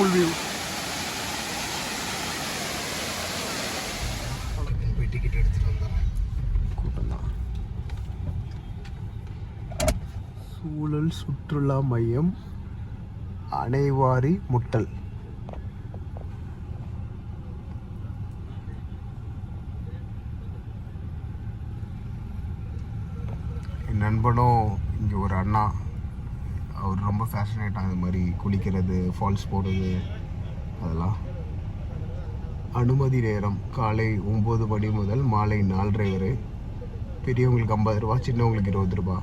Full view சூழல் சுற்றுலா மையம் அனைவாரி முட்டல். என் நண்பனும் இங்கே ஒரு அண்ணா. அவர் ரொம்ப ஃபேஷனேட்டாக இந்த மாதிரி குளிக்கிறது ஃபால்ஸ் போடுறது அதெல்லாம். அனுமதி நேரம் காலை ஒம்பது மணி முதல் மாலை நாலரை வரை. பெரியவங்களுக்கு ஐம்பது ரூபா சின்னவங்களுக்கு இருபது ரூபா.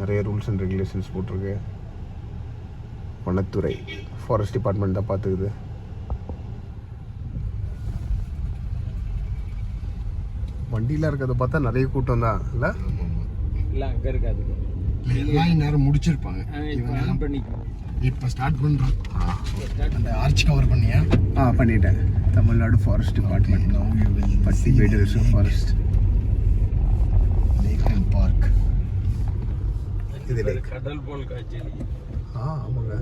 நிறைய ரூல்ஸ் அண்ட் ரெகுலேஷன்ஸ் போட்டிருக்கு. வனத்துறை ஃபாரஸ்ட் டிபார்ட்மெண்ட் தான் பார்த்துக்குது. வண்டியில் இருக்கிறத பார்த்தா நிறைய கூட்டம் தான். இல்லை? இல்ல அங்க இருக்காது. எல்லாம் இந்நேரம் முடிச்சிருப்பாங்க. இப்போ ஸ்டார்ட் பண்ணுறோம் அந்த ஆர்ச் கவர் பண்ணியா? ஆ பண்ணிட்டேன். Tamil Nadu forest department Now you will பட்டி பேடு ஃபாரஸ்ட் லேக் அண்ட் பார்க் இது இது lake. கடல் போல் காட்சி. ஆ ஆமாங்க.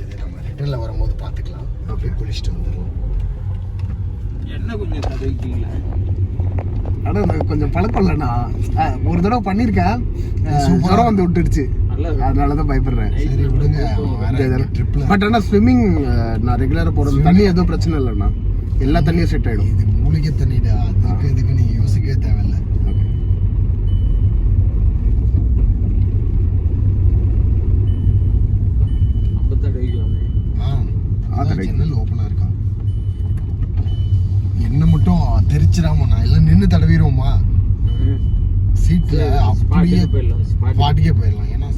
இது நம்ம ரிட்டர்னில் வரும்போது பார்த்துக்கலாம். ஓகே குளிச்சுட்டு வந்துடுவோம் என்ன கொஞ்சம் தடவிக்கீங்களா ஆனால் நான் கொஞ்சம் பழக்கம் இல்லைண்ணா. ஆ, ஒரு தடவை பண்ணியிருக்கேன். ஜுரம் வந்து விட்டுடுச்சு. அதனால தான் பயப்படுறேன். சரி விடுங்க. பட் ஆனால் ஸ்விம்மிங் நான் ரெகுலராக போகிறது தண்ணி எதுவும் பிரச்சனை இல்லைண்ணா. எல்லா தண்ணியும் செட் ஆகிடும் இது மூலிகை தண்ணிடா. அதுக்கு இதுக்கு நீ யோசிக்கவே தேவையில்ல. ஆ. ஜன்னல் என்ன மட்டும் தெரிச்சிடாமண்ணா இல்லை நின்று தடவிடுவோமா? சீட்டில் அப்படியே போயிடலாம் பாட்டுக்கே போயிடலாம். ஏன்னா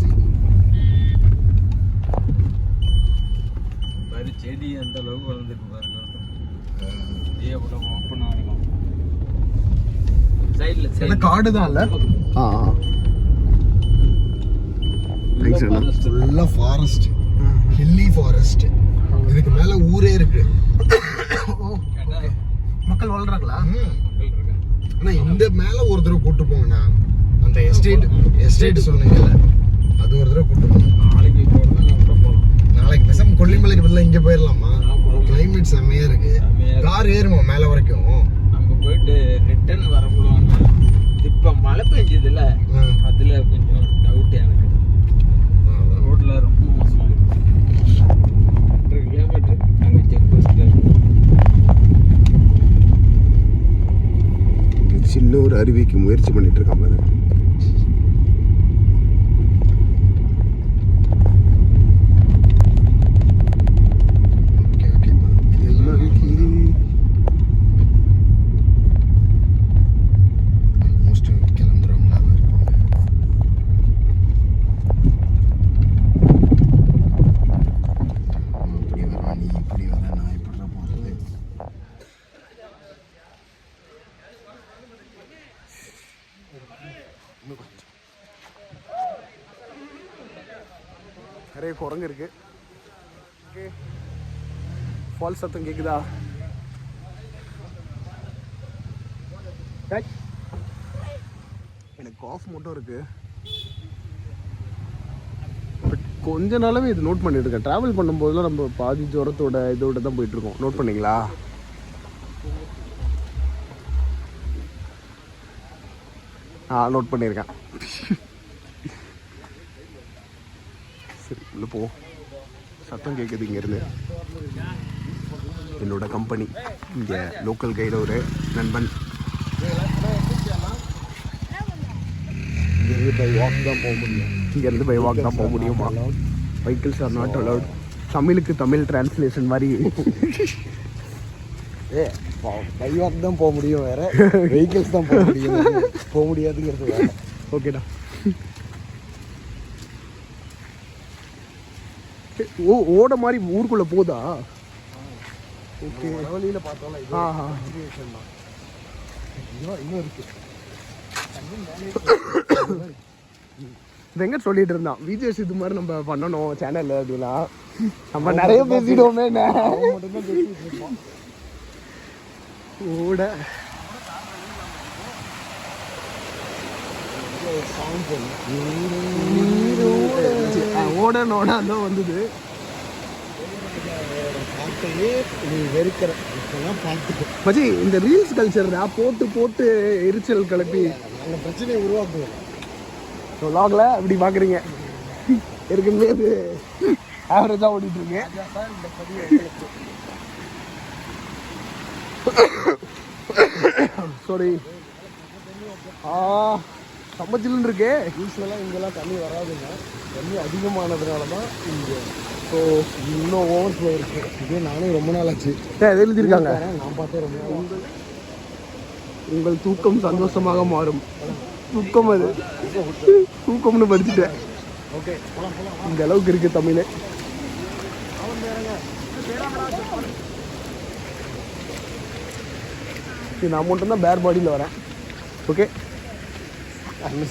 பாரு செடி அந்த அளவுக்கு வளர்ந்துருக்கு பாருங்க. ஓப்பன் ஆகும் சைடுல எல்லாம் காடு தான் இல்லை ஆ. ஃபுல்லாக ஃபாரஸ்ட் ஹில்லி ஃபாரஸ்ட் இதுக்கு மேலே ஊரே இருக்கு. மக்கள் வாழ்றாங்களா? ஆனா இந்த மேல ஒரு தடவை கூட்டு போங்கண்ணா. அந்த எஸ்டேட் எஸ்டேட் சொன்னீங்கல்ல அது ஒரு தடவை கூட்டு போங்க. நாளைக்கு போகலாம் நாளைக்கு பேசாம கொல்லிமலைக்கு பதிலாக இங்க போயிடலாமா. கிளைமேட் செம்மையா இருக்கு. கார் ஏறுமா மேல வரைக்கும்? அங்க போயிட்டு ரிட்டர்ன் வரக்கூடாது இப்ப மழை பெஞ்சதுல ஆ, அதுல கொஞ்சம் டவுட் எனக்கு அதான். ரோட்ல ரொம்ப மோசமா இருக்கு ஒன்றரை கிலோமீட்டர் அங்க செக் போஸ்ட்ல சின்ன ஒரு அருவிக்கு முயற்சி பண்ணிட்டு இருக்கான் பாரு ஓகே ஓகே இதெல்லாம் ஆல்மோஸ்ட் கிளம்புறவங்களா தான் இருப்பாங்க அவன் இப்படி வரான் நீ இப்படி வர நான் இப்படி போகிறது நிறைய குரங்கு இருக்கு ஃபால்ஸ் சத்தம் கேக்குதா? எனக்கு காஃப் மட்டும் இருக்கு. பட் கொஞ்ச நாளாவே இது நோட் பண்ணிட்டு இருக்கேன். ட்ராவல் பண்ணும்போதெல்லாம் நம்ம பாதி ஜுரத்தோட இதோட தான் போயிட்டு இருக்கோம். நோட் பண்ணீங்களா? ஆ நோட் பண்ணியிருக்கேன் சரி உள்ள போ. சத்தம் கேட்குது இங்கேருந்து. என்னோட கம்பெனி இங்கே லோக்கல் கைடு ஒரு நண்பன். இங்கேருந்து பை வாக் தான் போக முடியும். இங்கேருந்து பை வாக் தான் போக முடியுமா? வெஹிக்கிள்ஸ் ஆர் நாட் அலவுட் தமிழுக்கு தமிழ் டிரான்ஸ்லேஷன் மாதிரி. ஏ பைவாக் தான் போக முடியும் வேற. வெஹிக்கிள்ஸ் தான் போக முடியும். போக முடியாதுங்கிறது ஓகேடா ஓ ஓட மாதிரி ஊருக்குள்ள போதா ஓகே வழியில பார்த்தோம்ல இது இன்னும் வெங்கட் சொல்லிட்டு இருந்தான்? விஜய் இது மாதிரி நம்ம பண்ணணும் சேனல்ல அப்படின்னா நம்ம நிறைய பேசிடுவோமே ஓட. சாங் ஓட நோட அந்த வந்தது. பார்த்தையே நீ மச்சி இந்த ரீல்ஸ் கல்ச்சர் போட்டு போட்டு எரிச்சல் கிளப்பி. நாங்கள் பிரச்சனையை உருவாக்குவோம் லாக்ல அப்படி பார்க்குறீங்க ஏற்கனவே இது ஆவரேஜாக ஓடிட்டு இருக்கு சாரி ஆ. சம்மச்சில்னு இருக்கே. யூஸ்வலாக இங்கெல்லாம் தண்ணி வராதுங்க. தண்ணி அதிகமானதுனால தான் இங்கே. ஸோ இன்னும் ஓவர் ஃப்ளோ இருக்கு. இதே நானும் ரொம்ப நாள் ஆச்சு எழுதியிருக்காங்க. நான் பார்த்தே ரொம்ப நாள். உங்கள் தூக்கம் சந்தோஷமாக மாறும். தூக்கம் அது. தூக்கம்னு படிச்சுட்டேன். ஓகே இந்த அளவுக்கு இருக்கு தமிழ். நான் மட்டும் தான் பேர் பாடியில் வரேன். ஓகே அந்த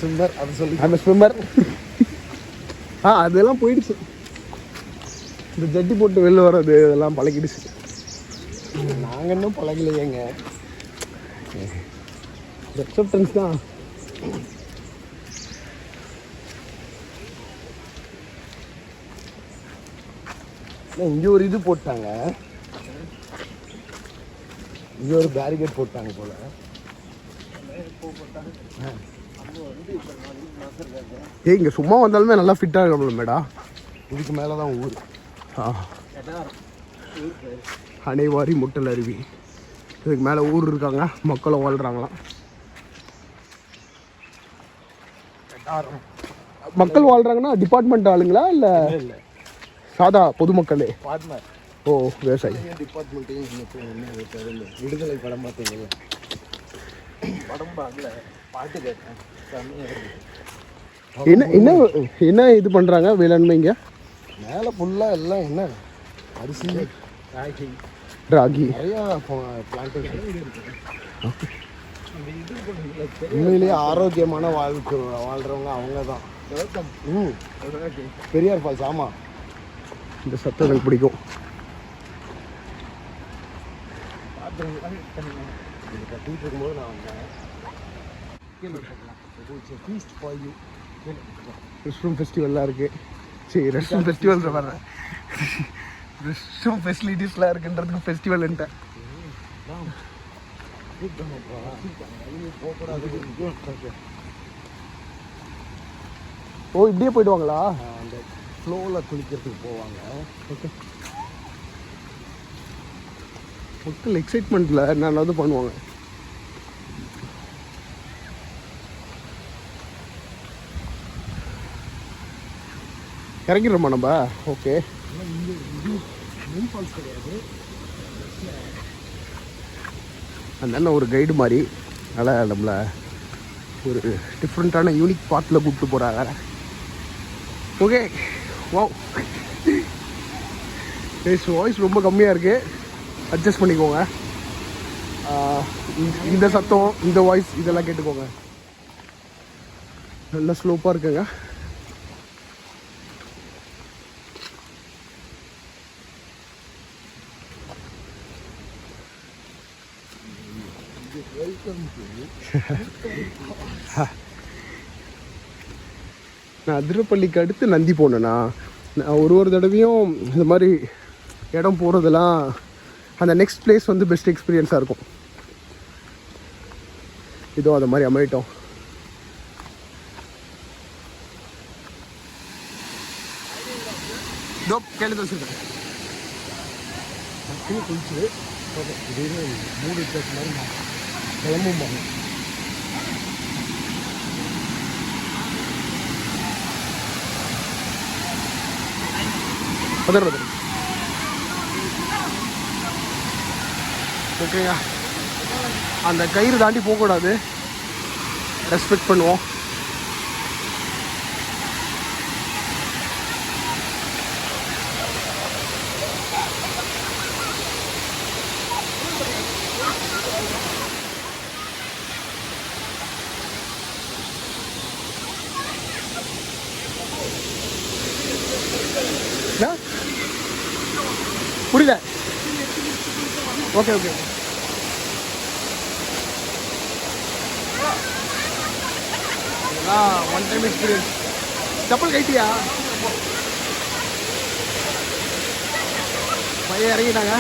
ஸ்விம்மர் ஆ அதெல்லாம் போயிடுச்சு. இந்த ஜட்டி போட்டு வெளில வர்றது இதெல்லாம் பழகிடுச்சு. நாங்கள் இன்னும் பழகலையேங்க. அக்செப்டன்ஸ் தான். இங்கே ஒரு இது போட்டாங்க. இங்கே ஒரு பேரிகேட் போட்டாங்க போல. இங்கே சும்மா வந்தாலுமே நல்லா ஃபிட்டாக இருக்கணும் மேடா. இதுக்கு மேலே தான் ஊர். ஆ. அனைவாரி முட்டல் அருவி. இதுக்கு மேலே ஊர் இருக்காங்க. மக்களும் வாழ்கிறாங்களாம் மக்கள் வாழ்கிறாங்கன்னா டிபார்ட்மெண்ட் ஆளுங்களா இல்லை இல்லை சாதா பொதுமக்களே? ஓ விவசாயி. டிபார்ட்மெண்ட்டையும் விடுதலை படம் பார்த்தீங்களா? படம் பார்க்கல. பாட்டு கேட்டேன். என்ன என்ன என்ன இது பண்ணுறாங்க வேளாண்மைங்க மேலே ஃபுல்லாக எல்லாம் என்ன? அரிசி. ராகி. ராகி. நிறையா உண்மையிலேயே ஆரோக்கியமான வாழ்க்கை வாழ்கிறவங்க அவங்க தான் ம். பெரியார் ஃபால்ஸ் ஆமாம் இந்த சத்தம் எனக்கு பிடிக்கும். இது கட்டிட்டு இருக்கும்போது நான் வந்தேன். ரெஸ்ட் ரூம் ஃபெஸ்டிவல்லாம் இருக்குது சரி ரெஸ்ட் ரூம் ஃபெஸ்டிவல் வர்றேன் ரெஸ்ட் ரூம் ஃபெசிலிட்டிஸ்லாம் இருக்குன்றதுக்கு ஃபெஸ்டிவல்ன்ட்டேன் ஓ இப்படியே போயிடுவாங்களா? அந்த ஃப்ளோவில் குளிக்கிறதுக்கு போவாங்க. ஓகே மக்கள் எக்ஸைட்மெண்ட்டில் என்னென்னாவது பண்ணுவாங்க? இறங்கிடுறோமா நம்ம? ஓகே கிடையாது அந்த அண்ணன் ஒரு கைடு மாதிரி. அதனால் நம்மளை ஒரு டிஃப்ரெண்ட்டான யூனிக் பாத்தில் கூப்பிட்டு போகிறாங்க ஓகே வா பேஸ் வாய்ஸ் ரொம்ப கம்மியாக இருக்குது அட்ஜஸ்ட் பண்ணிக்கோங்க. Uh, இந்த- இந்த சத்தம் இந்த வாய்ஸ் இதெல்லாம் கேட்டுக்கோங்க. நல்லா ஸ்லோப்பாக இருக்குங்க. நான் அதிரப்பள்ளிக்கு அடுத்து நந்தி போனேண்ணா நான் ஒரு ஒரு தடவையும் இந்த மாதிரி இடம் போகிறதெல்லாம் அந்த நெக்ஸ்ட் பிளேஸ் வந்து பெஸ்ட் எக்ஸ்பீரியன்ஸாக இருக்கும். இதோ அந்த மாதிரி அமையிட்டோம். இதோ கேள்வி வச்சுருக்கேன் குளிச்சு மூணு மாதிரி நான் கிளம்பும் பதர் பதர். ஓகேங்க அந்த கயிறு தாண்டி போகக்கூடாது. ரெஸ்பெக்ட் பண்ணுவோம் என்ன? புரியல ஓகே ஓகே அதான் ஒன் டைம் எக்ஸ்பீரியன்ஸ் செப்பல் கைட்டியா பையன் இறங்கிட்டாங்க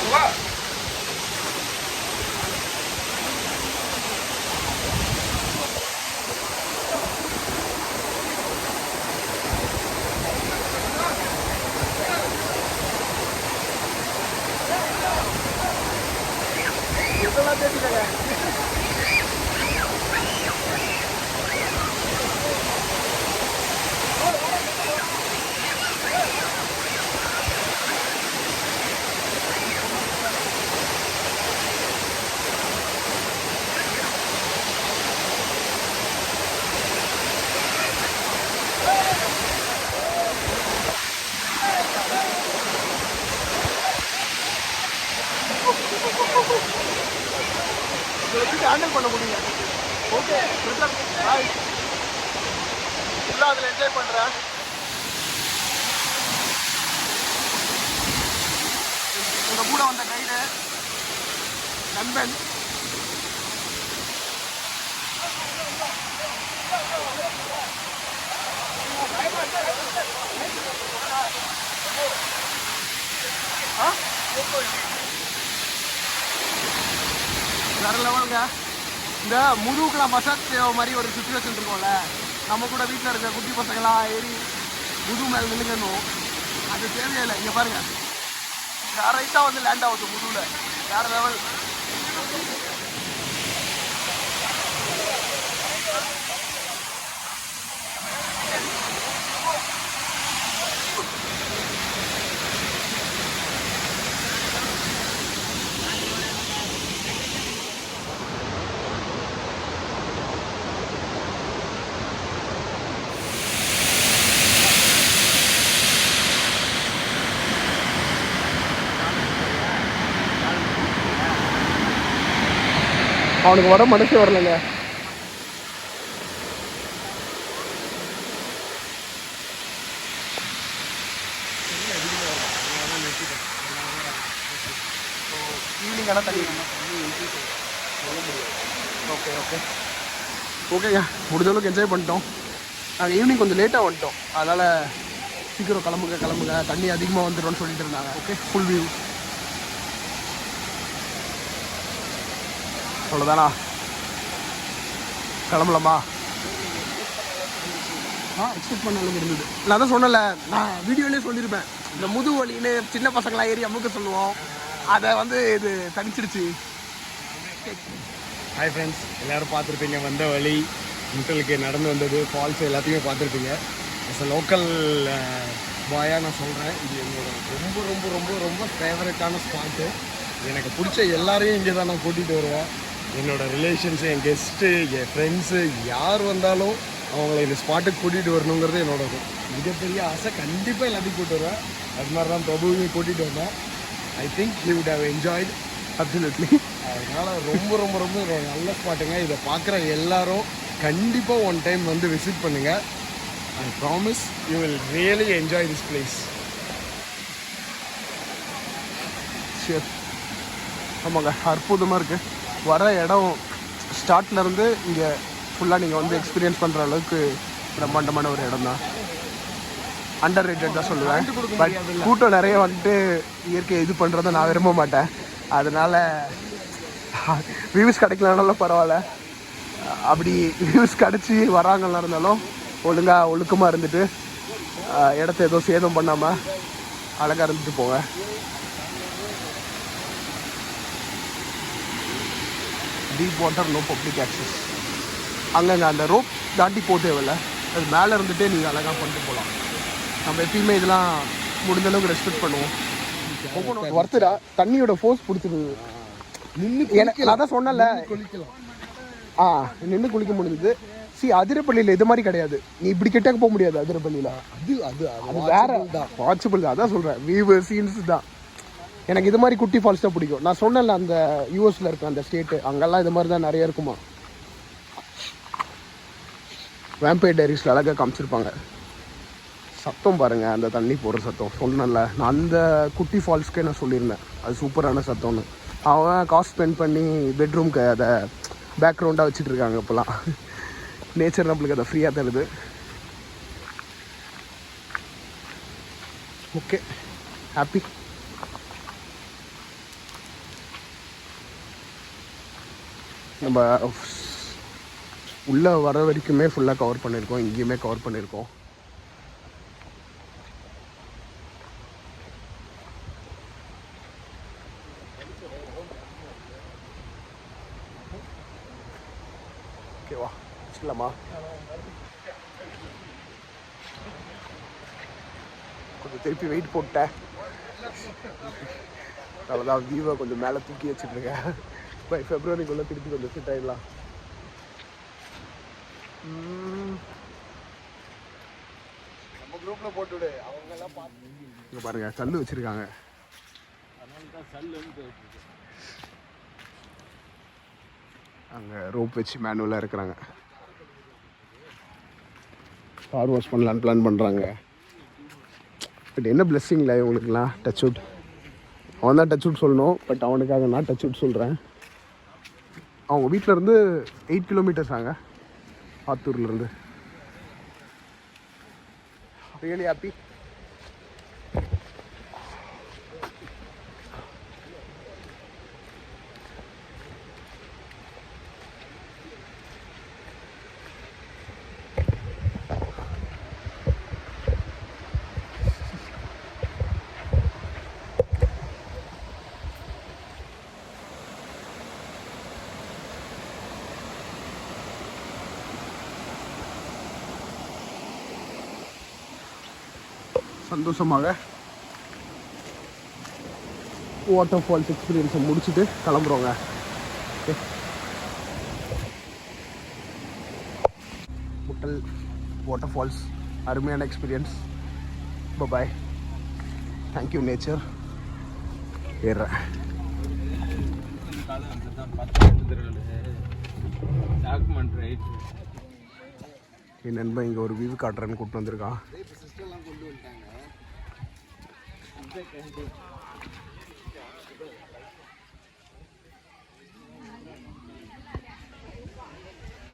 இதெல்லாம் ஹேண்டில் பண்ண முடியல. ஓகே பாய் ஃபுல்லாக அதில் என்ஜாய் பண்ணுறேன் உங்க கூட வந்த கைடு நண்பன். ஆ? வேற லெவலுங்க இந்த முதுகுக்கெல்லாம் மசாஜ் தேவை மாதிரி ஒரு சுச்சுவேஷன் இருக்கும்ல. நம்ம கூட வீட்டில் இருக்க குட்டி பசங்களாம் ஏறி முது மேலே நின்றுக்கணும் அது தேவையே இல்லை. இங்கே பாருங்கள் கரெக்டாக வந்து லேண்ட் ஆகுது முதுவில் வேற லெவல் அவனுக்கு உடம்பு மனசு வரலங்க. ஈவினிங் ஆனால் தண்ணி ஓகே ஓகே ஓகேங்க முடிஞ்சளவுக்கு என்ஜாய் பண்ணிட்டோம். நாங்கள் ஈவினிங் கொஞ்சம் லேட்டாக வந்துட்டோம். அதனால் சீக்கிரம் கிளம்புங்க கிளம்புங்க. தண்ணி அதிகமாக வந்துடும்னு சொல்லிட்டு இருந்தாங்க. ஓகே ஃபுல் வியூ அவ்வளோதானா கிளம்பலாமா? ஆ எக்ஸ்பெக்ட் பண்ண அளவுக்கு இருந்தது. நான் தான் சொன்னல நான் வீடியோலேயே சொல்லியிருப்பேன். இந்த முது வலின்னு சின்ன பசங்களாம் ஏறி அமுக்க சொல்லுவோம். அதை வந்து இது தனிச்சிருச்சு ஹாய் ஃப்ரெண்ட்ஸ் எல்லாரும் பார்த்துருப்பீங்க வந்த வழி. முட்டலுக்கு நடந்து வந்தது ஃபால்ஸ் எல்லாத்தையுமே பார்த்துருப்பீங்க. அஸ் அ லோக்கல் பாயாக நான் சொல்கிறேன் இது என்னோட ரொம்ப ரொம்ப ரொம்ப ரொம்ப ஃபேவரட்டான ஸ்பாட்டு எனக்கு பிடிச்ச எல்லாரையும் இங்கே தான் நான் கூட்டிகிட்டு வருவேன். என்னோட ரிலேஷன்ஸு என் கெஸ்ட்டு என் ஃப்ரெண்ட்ஸு யார் வந்தாலும் அவங்கள இந்த ஸ்பாட்டுக்கு கூட்டிகிட்டு வரணுங்கிறது என்னோட மிகப்பெரிய ஆசை. கண்டிப்பாக எல்லாத்தையும் கூப்பிட்டு வருவேன். அது மாதிரி தான் பிரபுவையும் கூட்டிகிட்டு வந்தேன். I think you would have enjoyed absolutely அதனால் ரொம்ப ரொம்ப ரொம்ப நல்ல ஸ்பாட்டுங்க இதை பார்க்குற எல்லாரும் கண்டிப்பாக ஒன் டைம் வந்து விசிட் பண்ணுங்கள் I promise you will really enjoy this place ஆமாங்க அற்புதமாக இருக்குது வர இடம் ஸ்டார்ட்ல இருந்து இங்கே ஃபுல்லாக நீங்கள் வந்து எக்ஸ்பீரியன்ஸ் பண்ணுற அளவுக்கு பிரம்மாண்டமான ஒரு இடம் தான் அண்டர் ரேட்டட் தான் சொல்லுவேன் பட் கூட்டம் நிறைய வந்துட்டு இயற்கையை இது பண்ணுறதை நான் விரும்ப மாட்டேன். அதனால வியூஸ் கிடைக்கலனாலும் பரவாயில்ல. அப்படி வியூஸ் கிடச்சி வராங்கலாம் இருந்தாலும் ஒழுங்காக ஒழுக்கமாக இருந்துட்டு இடத்த ஏதோ சேதம் பண்ணாமல் அழகாக இருந்துட்டு போங்க deep water no public access அங்கங்க அந்த ரோப் தாண்டி போக தேவையில்ல. அது மேலே இருந்துகிட்டே நீங்கள் அழகாக பண்ணிட்டு போகலாம் நம்ம எப்பயுமே இதெல்லாம் முடிஞ்ச அளவுக்கு ரெஸ்பெக்ட் பண்ணுவோம். ஒருத்தரா தண்ணியோட ஃபோர்ஸ் பிடிச்சிருது நின்று எனக்கு நான் தான் சொன்னல ஆ நின்று குளிக்க முடிஞ்சது. சி அதிரப்பள்ளியில் இது மாதிரி கிடையாது. நீ இப்படி கிட்டக்க போக முடியாது அதிரப்பள்ளியில். அது அது அது வேற. வாட்சபிள் தான். அதான் சொல்கிறேன் வியூ சீன்ஸ் தான். எனக்கு இது மாதிரி குட்டி ஃபால்ஸ் தான் பிடிக்கும். நான் சொன்னேன்ல அந்த யூஎஸ்ல இருக்க அந்த ஸ்டேட்டு அங்கெல்லாம் இது மாதிரி தான் நிறைய இருக்குமா? வேம்பையர் டைரிஸில் அழகாக காமிச்சிருப்பாங்க. சத்தம் பாருங்கள் அந்த தண்ணி போடுற சத்தம். சொன்னேன்ல நான் அந்த குட்டி ஃபால்ஸ்க்கே நான் சொல்லியிருந்தேன். அது சூப்பரான சத்தம்னு. அவன் காசு ஸ்பெண்ட் பண்ணி பெட்ரூம்க்கு அதை பேக்ரவுண்டாக வச்சுட்டு இருக்காங்க இப்போலாம். நேச்சர் நம்மளுக்கு அதை ஃப்ரீயாக தருது. ஓகே ஹாப்பி நம்ம உள்ளே வர வரைக்குமே ஃபுல்லாக கவர் பண்ணியிருக்கோம் இங்கேயுமே கவர் பண்ணியிருக்கோம் ஓகேவா வச்சுக்கலாமா? கொஞ்சம் திருப்பி வெயிட் போட்டேன் அவ்வளோதான் வியூவை கொஞ்சம் மேலே தூக்கி வச்சுட்ருக்கேன் பை ஃபெப்ரவரிக்குள்ளே திருப்பி கொஞ்சம் ஃபிட் ஆகிடலாம் நம்ம குரூப்பில் போட்டுவிடு அவங்கெல்லாம் பார்த்து இங்கே பாருங்கள் கல் வச்சுருக்காங்க. அங்கே ரோப் வச்சு மேனுவலாக இருக்கிறாங்க. கார் வாஷ் பண்ணலான்னு பிளான் பண்ணுறாங்க பட் என்ன பிளெஸ்ஸிங்ல இவங்களுக்குலாம் டச் அவுட் அவன் தான் டச் அவுட் சொல்லணும் பட் அவனுக்காக நான் டச் அவுட் சொல்கிறேன் அவங்க வீட்டில் இருந்து எயிட் கிலோமீட்டர்ஸ் ஆங்க ஆத்தூர்லேருந்து ரியலி ஹாப்பி சந்தோஷமாக வாட்டர் ஃபால்ஸ் எக்ஸ்பீரியன்ஸை முடிச்சுட்டு கிளம்புறோங்க. ஓகே. முட்டல் வாட்டர் ஃபால்ஸ் அருமையான experience bye thank you nature right என் நண்பன் இங்கே ஒரு வியூ காட்டுறேன்னு கூப்பிட்டு வந்திருக்கான். Jack and Dave.